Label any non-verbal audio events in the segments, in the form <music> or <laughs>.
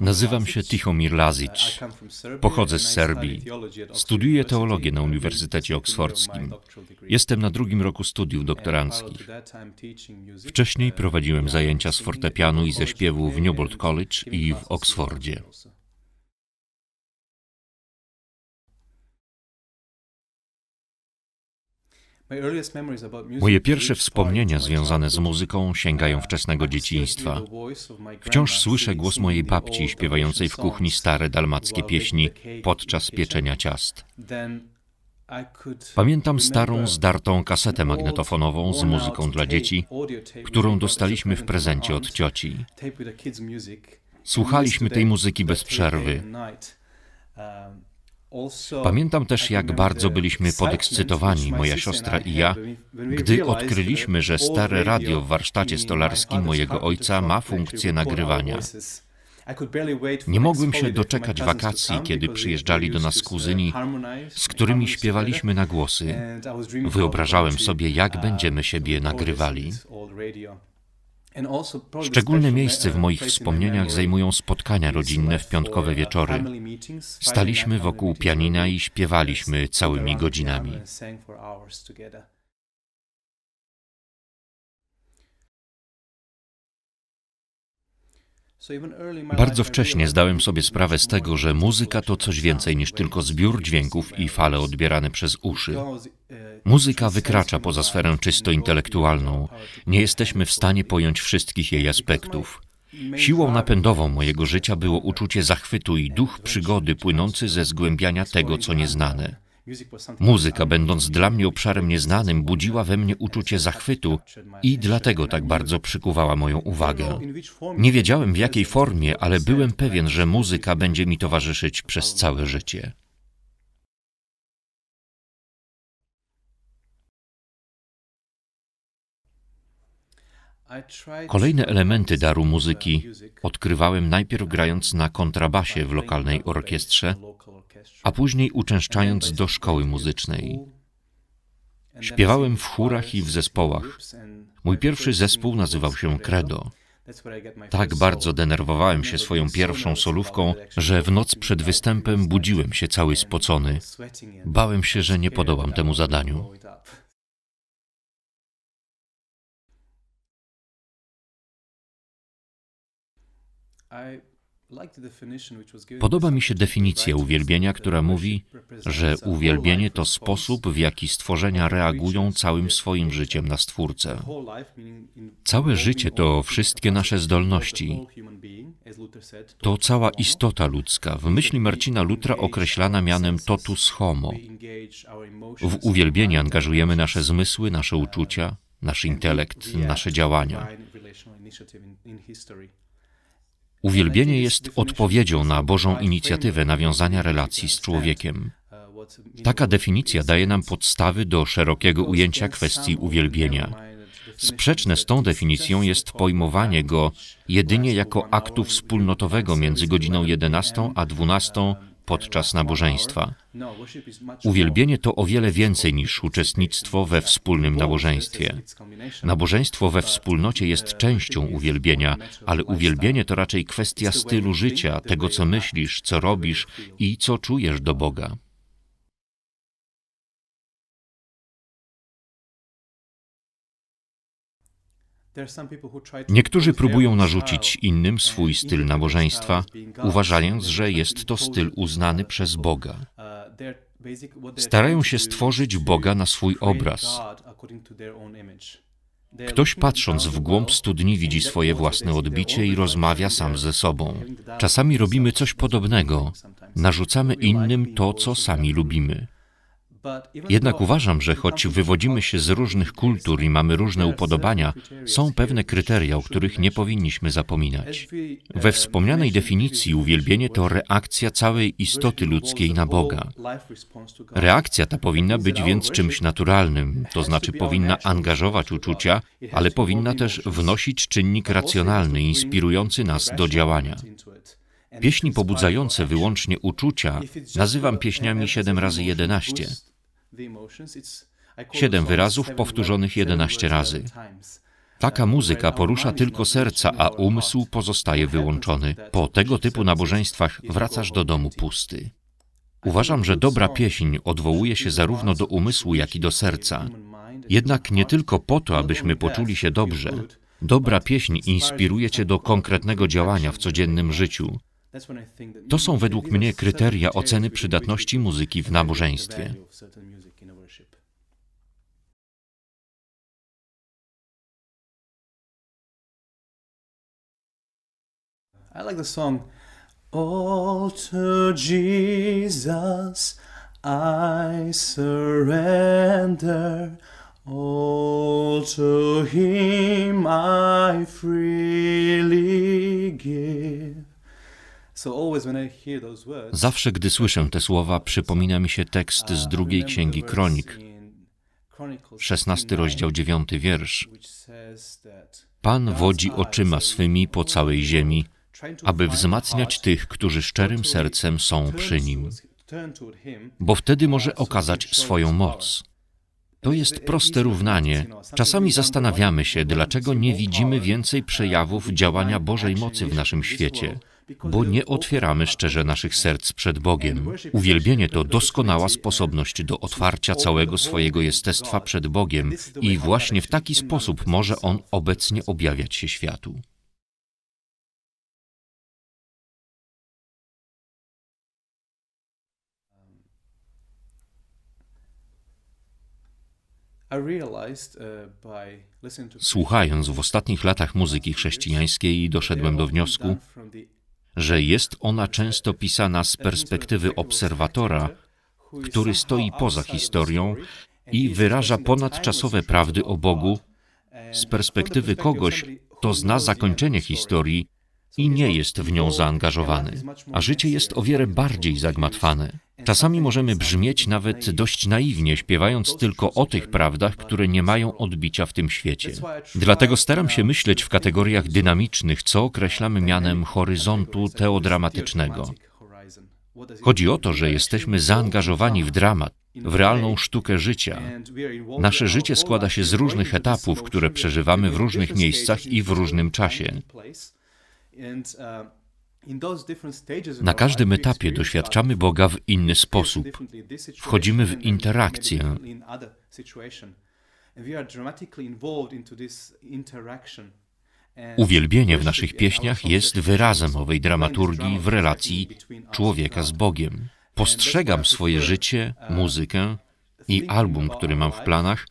Nazywam się Tichomir Lazic. Pochodzę z Serbii. Studiuję teologię na Uniwersytecie Oksfordzkim. Jestem na drugim roku studiów doktoranckich. Wcześniej prowadziłem zajęcia z fortepianu i ze śpiewu w Newbold College i w Oksfordzie. Moje pierwsze wspomnienia związane z muzyką sięgają wczesnego dzieciństwa. Wciąż słyszę głos mojej babci śpiewającej w kuchni stare dalmackie pieśni podczas pieczenia ciast. Pamiętam starą, zdartą kasetę magnetofonową z muzyką dla dzieci, którą dostaliśmy w prezencie od cioci. Słuchaliśmy tej muzyki bez przerwy. Pamiętam też, jak bardzo byliśmy podekscytowani, moja siostra i ja, gdy odkryliśmy, że stare radio w warsztacie stolarskim mojego ojca ma funkcję nagrywania. Nie mogłem się doczekać wakacji, kiedy przyjeżdżali do nas kuzyni, z którymi śpiewaliśmy na głosy. Wyobrażałem sobie, jak będziemy siebie nagrywali. Szczególne miejsce w moich wspomnieniach zajmują spotkania rodzinne w piątkowe wieczory. Staliśmy wokół pianina i śpiewaliśmy całymi godzinami. Bardzo wcześnie zdałem sobie sprawę z tego, że muzyka to coś więcej niż tylko zbiór dźwięków i fale odbierane przez uszy. Muzyka wykracza poza sferę czysto intelektualną. Nie jesteśmy w stanie pojąć wszystkich jej aspektów. Siłą napędową mojego życia było uczucie zachwytu i duch przygody płynący ze zgłębiania tego, co nieznane. Muzyka, będąc dla mnie obszarem nieznanym, budziła we mnie uczucie zachwytu i dlatego tak bardzo przykuwała moją uwagę. Nie wiedziałem w jakiej formie, ale byłem pewien, że muzyka będzie mi towarzyszyć przez całe życie. Kolejne elementy daru muzyki odkrywałem najpierw grając na kontrabasie w lokalnej orkiestrze, a później uczęszczając do szkoły muzycznej. Śpiewałem w chórach i w zespołach. Mój pierwszy zespół nazywał się Credo. Tak bardzo denerwowałem się swoją pierwszą solówką, że w noc przed występem budziłem się cały spocony. Bałem się, że nie podołam temu zadaniu. Podoba mi się definicja uwielbienia, która mówi, że uwielbienie to sposób, w jaki stworzenia reagują całym swoim życiem na Stwórcę. Całe życie to wszystkie nasze zdolności. To cała istota ludzka, w myśli Marcina Lutra określana mianem totus homo. W uwielbienie angażujemy nasze zmysły, nasze uczucia, nasz intelekt, nasze działania. Uwielbienie jest odpowiedzią na Bożą inicjatywę nawiązania relacji z człowiekiem. Taka definicja daje nam podstawy do szerokiego ujęcia kwestii uwielbienia. Sprzeczne z tą definicją jest pojmowanie go jedynie jako aktu wspólnotowego między godziną 11 a 12 podczas nabożeństwa. Uwielbienie to o wiele więcej niż uczestnictwo we wspólnym nabożeństwie. Nabożeństwo we wspólnocie jest częścią uwielbienia, ale uwielbienie to raczej kwestia stylu życia, tego co myślisz, co robisz i co czujesz do Boga. Niektórzy próbują narzucić innym swój styl nabożeństwa, uważając, że jest to styl uznany przez Boga. Starają się stworzyć Boga na swój obraz. Ktoś patrząc w głąb studni widzi swoje własne odbicie i rozmawia sam ze sobą. Czasami robimy coś podobnego. Narzucamy innym to, co sami lubimy. Jednak uważam, że choć wywodzimy się z różnych kultur i mamy różne upodobania, są pewne kryteria, o których nie powinniśmy zapominać. We wspomnianej definicji uwielbienie to reakcja całej istoty ludzkiej na Boga. Reakcja ta powinna być więc czymś naturalnym, to znaczy powinna angażować uczucia, ale powinna też wnosić czynnik racjonalny, inspirujący nas do działania. Pieśni pobudzające wyłącznie uczucia nazywam pieśniami 7 razy 11 Siedem wyrazów powtórzonych jedenaście razy. Taka muzyka porusza tylko serca, a umysł pozostaje wyłączony. Po tego typu nabożeństwach wracasz do domu pusty. Uważam, że dobra pieśń odwołuje się zarówno do umysłu, jak i do serca. Jednak nie tylko po to, abyśmy poczuli się dobrze. Dobra pieśń inspiruje cię do konkretnego działania w codziennym życiu. To są według mnie kryteria oceny przydatności muzyki w nabożeństwie. I like the song All to Jesus I surrender. All to Him I freely give. Zawsze, gdy słyszę te słowa, przypomina mi się tekst z drugiej księgi Kronik, 16 rozdział 9 wiersz. Pan wodzi oczyma swymi po całej ziemi, aby wzmacniać tych, którzy szczerym sercem są przy Nim, bo wtedy może okazać swoją moc. To jest proste równanie. Czasami zastanawiamy się, dlaczego nie widzimy więcej przejawów działania Bożej mocy w naszym świecie bo nie otwieramy szczerze naszych serc przed Bogiem. Uwielbienie to doskonała sposobność do otwarcia całego swojego jestestwa przed Bogiem i właśnie w taki sposób może On obecnie objawiać się światu. Słuchając w ostatnich latach muzyki chrześcijańskiej, doszedłem do wniosku, że jest ona często pisana z perspektywy obserwatora, który stoi poza historią i wyraża ponadczasowe prawdy o Bogu, z perspektywy kogoś, kto zna zakończenie historii i nie jest w nią zaangażowany. A życie jest o wiele bardziej zagmatwane. Czasami możemy brzmieć nawet dość naiwnie, śpiewając tylko o tych prawdach, które nie mają odbicia w tym świecie. Dlatego staram się myśleć w kategoriach dynamicznych, co określamy mianem horyzontu teodramatycznego. Chodzi o to, że jesteśmy zaangażowani w dramat, w realną sztukę życia. Nasze życie składa się z różnych etapów, które przeżywamy w różnych miejscach i w różnym czasie. Na każdym etapie doświadczamy Boga w inny sposób. Wchodzimy w interakcję. Uwielbienie w naszych pieśniach jest wyrazem owej dramaturgii w relacji człowieka z Bogiem. Postrzegam swoje życie, muzykę i album, który mam w planach,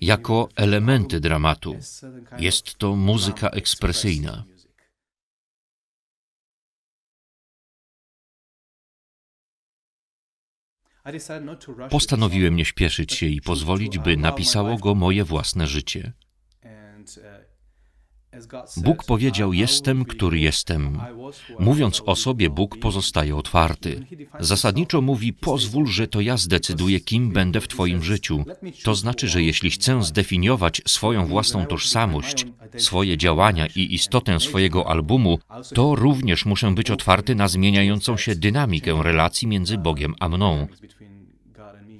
jako elementy dramatu. Jest to muzyka ekspresyjna. Postanowiłem nie śpieszyć się i pozwolić, by napisało go moje własne życie. Bóg powiedział: Jestem, który jestem. Mówiąc o sobie, Bóg pozostaje otwarty. Zasadniczo mówi: Pozwól, że to ja zdecyduję, kim będę w Twoim życiu. To znaczy, że jeśli chcę zdefiniować swoją własną tożsamość, swoje działania i istotę swojego albumu, to również muszę być otwarty na zmieniającą się dynamikę relacji między Bogiem a mną.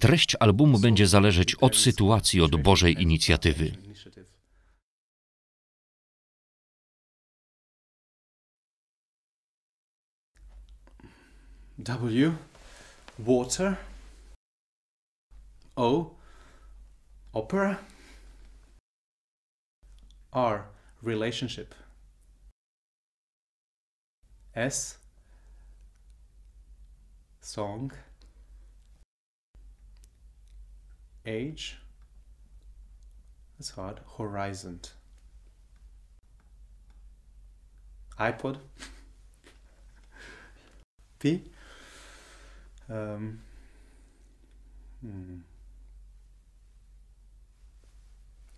Treść albumu będzie zależeć od sytuacji, od Bożej inicjatywy. W. Water. O. Opera. R. Relationship. S. Song. Age. That's hard. Horizon. iPod. <laughs> P. Um, hmm.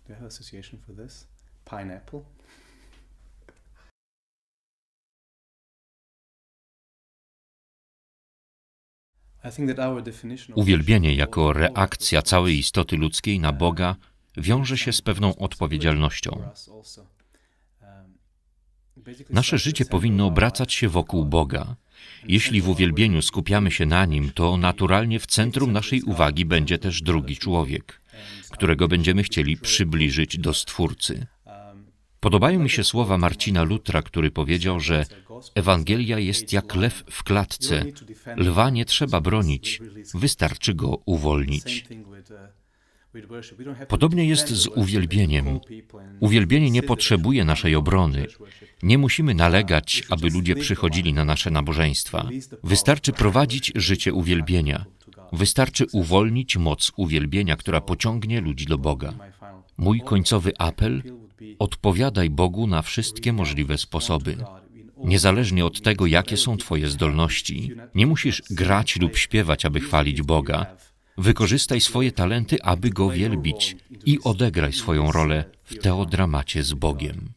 Do I have association for this? Pineapple. Uwielbienie jako reakcja całej istoty ludzkiej na Boga wiąże się z pewną odpowiedzialnością. Nasze życie powinno obracać się wokół Boga. Jeśli w uwielbieniu skupiamy się na Nim, to naturalnie w centrum naszej uwagi będzie też drugi człowiek, którego będziemy chcieli przybliżyć do Stwórcy. Podobają mi się słowa Marcina Lutra, który powiedział, że Ewangelia jest jak lew w klatce. Lwa nie trzeba bronić, wystarczy go uwolnić. Podobnie jest z uwielbieniem. Uwielbienie nie potrzebuje naszej obrony. Nie musimy nalegać, aby ludzie przychodzili na nasze nabożeństwa. Wystarczy prowadzić życie uwielbienia. Wystarczy uwolnić moc uwielbienia, która pociągnie ludzi do Boga. Mój końcowy apel: odpowiadaj Bogu na wszystkie możliwe sposoby. Niezależnie od tego, jakie są Twoje zdolności, nie musisz grać lub śpiewać, aby chwalić Boga. Wykorzystaj swoje talenty, aby Go wielbić i odegraj swoją rolę w teodramacie z Bogiem.